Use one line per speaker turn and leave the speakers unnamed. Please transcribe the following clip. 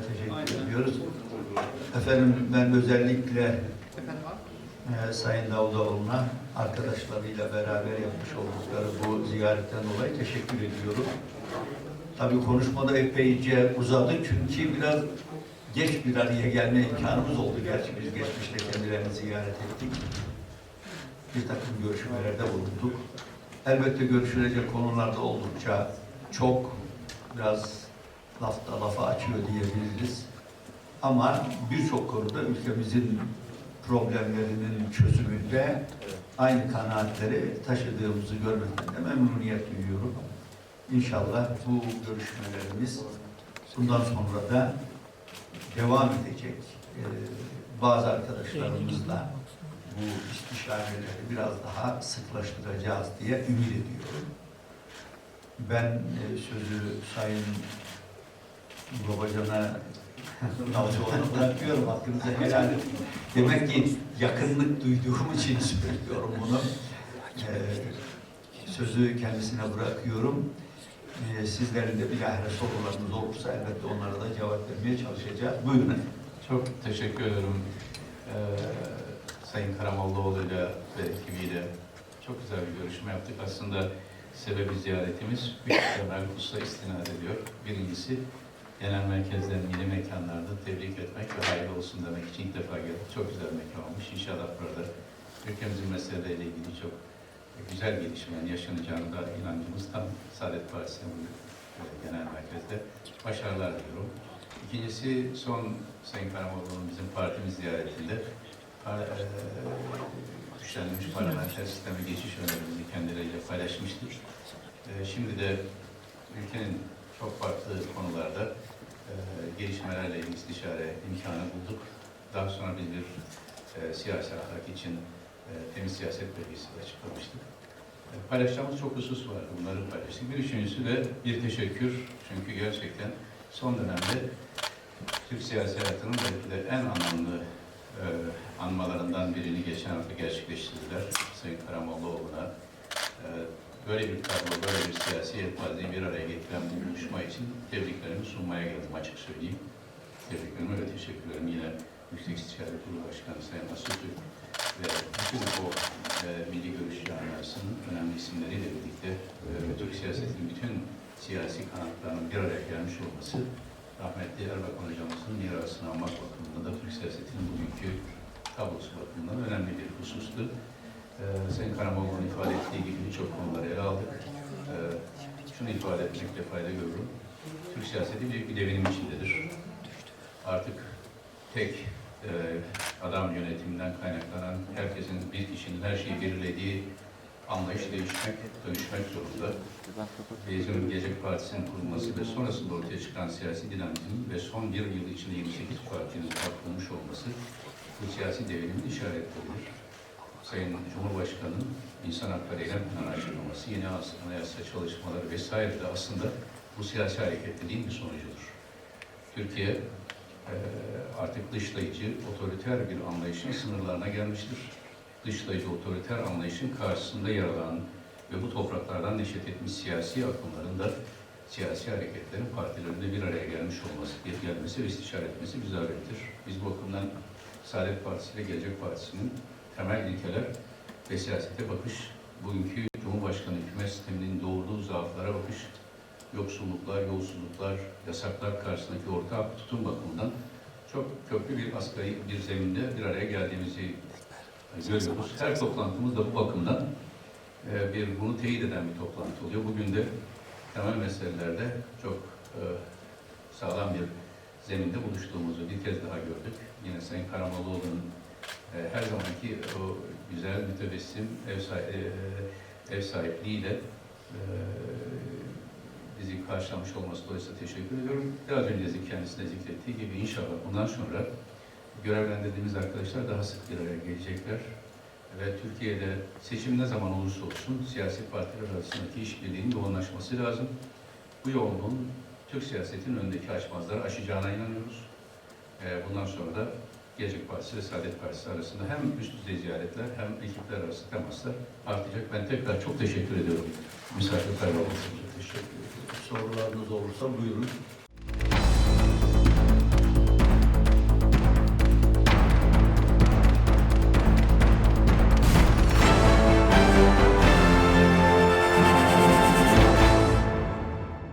Teşekkür ediyoruz. Efendim ben özellikle e, Sayın Davutoğlu'na arkadaşlarıyla beraber yapmış oldukları bu ziyaretten dolayı teşekkür ediyorum. Tabii konuşmada epeyce uzadı çünkü biraz geç bir araya gelme imkanımız oldu. Gerçi biz geçmişte kendilerini ziyaret ettik. Bir takım görüşmelerde bulunduk. Elbette görüşülecek konularda oldukça çok biraz lafta lafa açıyor diyebiliriz. Ama birçok konuda ülkemizin problemlerinin çözümünde aynı kanaatleri taşıdığımızı görmekten de memnuniyet duyuyorum. İnşallah bu görüşmelerimiz bundan sonra da devam edecek. Ee, bazı arkadaşlarımızla bu istişareleri biraz daha sıklaştıracağız diye ümit ediyorum. Ben e, sözü Sayın Babacan'a Davutoğlu'na bırakıyorum. Hakkınızı helal edin. Demek ki yakınlık duyduğum için söylüyorum bunu. Ee, sözü kendisine bırakıyorum. Ee, sizlerin de bilahare sorularınız olursa elbette onlara da cevap vermeye çalışacağız. Buyurun.
Çok teşekkür ederim Ee, Sayın Karamollaoğlu'yla ve ekibiyle. Çok güzel bir görüşme yaptık. Aslında sebebi ziyaretimiz üç temel hususa istinad ediyor. Birincisi genel merkezlerin yeni mekanlarda tebrik etmek ve hayırlı olsun demek için ilk defa geldik. Çok güzel mekan olmuş. İnşallah burada ülkemizin meseleleriyle ilgili çok güzel gelişmelerin yaşanacağını da inancımız tam Saadet Partisi'nin e, genel merkezde başarılar diliyorum. İkincisi son Sayın Karamoğlu'nun bizim partimiz ziyaretinde par- eee, güçlendirilmiş parlamenter sisteme geçiş önerimizi kendileriyle paylaşmıştık. Eee, şimdi de ülkenin çok farklı konularda eee, gelişmelerle istişare imkanı bulduk. Daha sonra biz bir eee, siyasi ahlak için eee, temiz siyaset bölgesi açıklamıştık. Eee, Paylaşacağımız çok husus var. Bunları paylaştık. Bir üçüncüsü de bir teşekkür. Çünkü gerçekten son dönemde Türk siyasi hayatının belki de en anlamlı e, anmalarından birini geçen hafta gerçekleştirdiler. Sayın Karamollaoğlu'na e, böyle bir tablo, böyle bir siyasi yelpazeyi bir araya getiren bu buluşma için tebriklerimi sunmaya geldim açık söyleyeyim. Tebriklerimi ve teşekkürlerimi yine Yüksek İstişare Kurulu Başkanı Sayın Atatürk ve bütün o e, milli görüş camiasının önemli isimleriyle birlikte e, Türk siyasetinin bütün siyasi kanatlarının bir araya gelmiş olması rahmetli Erbakan hocamızın mirasını almak bakımından da Türk siyasetinin bugünkü tablosu bakımından önemli bir husustu. Ee, Sayın Karamoğlu'nun ifade ettiği gibi birçok konuları ele aldık. Ee, şunu ifade etmekte fayda görüyorum. Türk siyaseti büyük bir devinim içindedir. Artık tek e, adam yönetiminden kaynaklanan herkesin bir kişinin her şeyi belirlediği anlayış değişmek, dönüşmek zorunda. Bizim Gelecek Partisi'nin kurulması ve sonrasında ortaya çıkan siyasi dinamizm ve son bir yıl içinde 28 partinin kalkılmış olması bu siyasi devrimin işaretleridir. Sayın Cumhurbaşkanı'nın insan hakları eylem planı açıklaması, yeni anayasa çalışmaları vesaire de aslında bu siyasi hareketliliğin bir sonucudur. Türkiye artık dışlayıcı, otoriter bir anlayışın sınırlarına gelmiştir. Dışlayıcı, otoriter anlayışın karşısında yer alan ve bu topraklardan neşet etmiş siyasi akımların da siyasi hareketlerin partilerinde bir araya gelmiş olması, gelmesi ve istişare etmesi bir. Biz bu bakımdan Saadet Partisi ile Gelecek Partisi'nin temel ilkeler ve siyasete bakış, bugünkü Cumhurbaşkanı hükümet sisteminin doğurduğu zaaflara bakış, yoksulluklar, yolsuzluklar, yasaklar karşısındaki ortak tutum bakımından çok köklü bir asgari bir zeminde bir araya geldiğimizi görüyoruz. Her toplantımız da bu bakımdan e, bir bunu teyit eden bir toplantı oluyor. Bugün de temel meselelerde çok e, sağlam bir zeminde buluştuğumuzu bir kez daha gördük. Yine Sayın Karamollaoğlu'nun e, her zamanki o güzel mütebessim ev, sahi- e, ev sahipliğiyle e, bizi karşılamış olması dolayısıyla teşekkür ediyorum. Biraz önce kendisine zikrettiği gibi inşallah bundan sonra görevlendirdiğimiz arkadaşlar daha sık bir araya gelecekler ve Türkiye'de seçim ne zaman olursa olsun siyasi partiler arasındaki işbirliğinin yoğunlaşması lazım. Bu yoğunluğun Türk siyasetinin önündeki açmazları aşacağına inanıyoruz. Bundan sonra da Gelecek Partisi ve Saadet Partisi arasında hem üst düzey ziyaretler hem ekipler arası temaslar artacak. Ben tekrar çok teşekkür ediyorum. Olduğunuz için teşekkür ediyorum.
Sorularınız olursa buyurun.